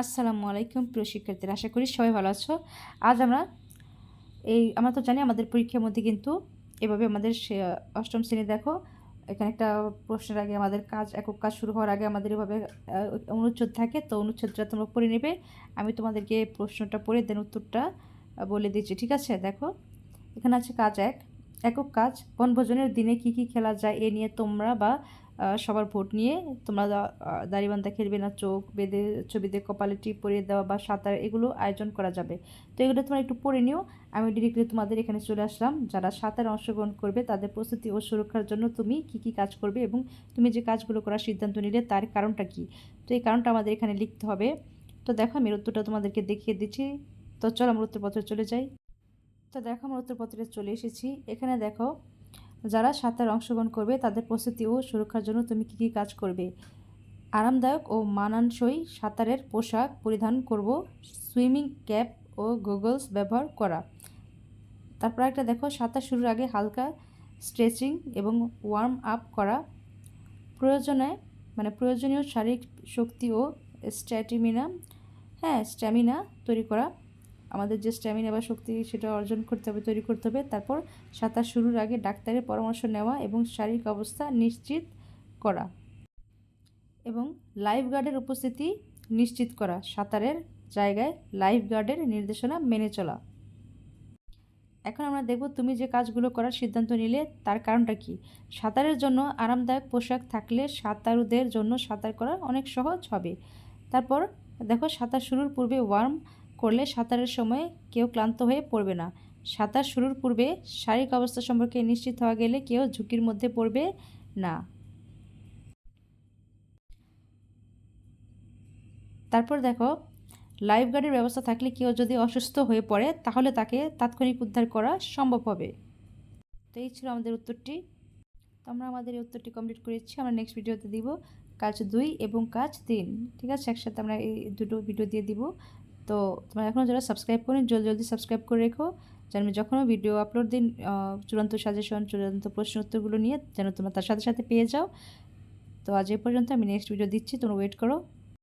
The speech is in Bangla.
আসসালামু আলাইকুম, প্রিয় শিক্ষার্থীরা, আশা করি সবাই ভালো আছো। আজ আমরা এই, আমরা তো জানি আমাদের পরীক্ষার মধ্যে কিন্তু এভাবে আমাদের অষ্টম শ্রেণি দেখো, এখানে একটা প্রশ্নের আগে আমাদের কাজ, একক কাজ শুরু হওয়ার আগে আমাদের এভাবে অনুচ্ছেদ থাকে, তো অনুচ্ছেদটা তোমরা পড়ে নেবে। আমি তোমাদেরকে প্রশ্নটা পড়ে দেন উত্তরটা বলে দিচ্ছি, ঠিক আছে? দেখো, এখানে আছে কাজ এক, একক কাজ, বনভোজনের দিনে কি কি খেলা যায় এ নিয়ে তোমরা বা সবার ভোট নিয়ে তোমরা দাড়িবান্ধা খেলবে না, চোখ বেঁধে ছবিতে কপালে টিপ পরিয়ে দেওয়া বা সাঁতার এগুলো আয়োজন করা যাবে। তো এগুলো তোমরা একটু পড়ে নিও। আমি ডিরেক্টলি তোমাদের এখানে চলে আসলাম। যারা সাঁতারে অংশগ্রহণ করবে, তাদের প্রস্তুতি ও সুরক্ষার জন্য তুমি কি কি কাজ করবে এবং তুমি যে কাজগুলো করার সিদ্ধান্ত নিলে তার কারণটা কি? তো এই কারণটা আমাদের এখানে লিখতে হবে। তো দেখো, আমি উত্তরটা তোমাদেরকে দেখিয়ে দিচ্ছি। তো চলো আমরা উত্তরপত্রে চলে যাই। তো দেখো, আমরা উত্তরপত্রে চলে এসেছি। এখানে দেখো যারা সাঁতার অংশগ্রহণ করবে, তাদের প্রস্তুতি ও সুরক্ষার জন্য তুমি কী কী কাজ করবে? আরামদায়ক ও মানানসই সাঁতারের পোশাক পরিধান করব, সুইমিং ক্যাপ ও গোগলস ব্যবহার করা। তারপর একটা দেখো, সাঁতার শুরুর আগে হালকা স্ট্রেচিং এবং ওয়ার্ম আপ করা। প্রয়োজনে মানে প্রয়োজনীয় শারীরিক শক্তি ও স্ট্যাটিমিনা হ্যাঁ স্ট্যামিনা তৈরি করা। আমাদের যে স্ট্যামিনা বা শক্তি সেটা অর্জন করতে হবে, তৈরি করতে হবে। তারপর সাঁতার শুরুর আগে ডাক্তারের পরামর্শ নেওয়া এবং শারীরিক অবস্থা নিশ্চিত করা এবং লাইফ গার্ডের উপস্থিতি নিশ্চিত করা, সাঁতারের জায়গায় লাইফ গার্ডের নির্দেশনা মেনে চলা। এখন আমরা দেখব তুমি যে কাজগুলো করার সিদ্ধান্ত নিলে তার কারণটা কি? সাঁতারের জন্য আরামদায়ক পোশাক থাকলে সাঁতারুদের জন্য সাঁতার করা অনেক সহজ হবে। তারপর দেখো সাঁতার শুরুর পূর্বে ওয়ার্ম করলে সাঁতারের সময় কেউ ক্লান্ত হয়ে পড়বে না। সাঁতার শুরুর পূর্বে শারীরিক অবস্থা সম্পর্কে নিশ্চিত হওয়া গেলে কেউ ঝুঁকির মধ্যে পড়বে না। তারপর দেখো লাইফ গার্ডের ব্যবস্থা থাকলে কেউ যদি অসুস্থ হয়ে পড়ে, তাহলে তাকে তাৎক্ষণিক উদ্ধার করা সম্ভব হবে। তো এই ছিল আমাদের উত্তরটি। তো আমরা আমাদের এই উত্তরটি কমপ্লিট করেছি, আমরা নেক্সট ভিডিওতে দিব। কাজ দুই এবং কাজ তিন, ঠিক আছে? একসাথে আমরা এই দুটো ভিডিও দিয়ে দিব। তো তোমরা এখনও যারা সাবস্ক্রাইব করেন, জলদি জলদি সাবস্ক্রাইব করে রেখো, যেন আমি যখনও ভিডিও আপলোড দিন চূড়ান্ত সাজেশন চূড়ান্ত প্রশ্ন উত্তরগুলো নিয়ে যেন তোমরা তার সাথে সাথে পেয়ে যাও। তো আজ এ পর্যন্ত আমি নেক্সট ভিডিও দিচ্ছি, তোমরা ওয়েট করো।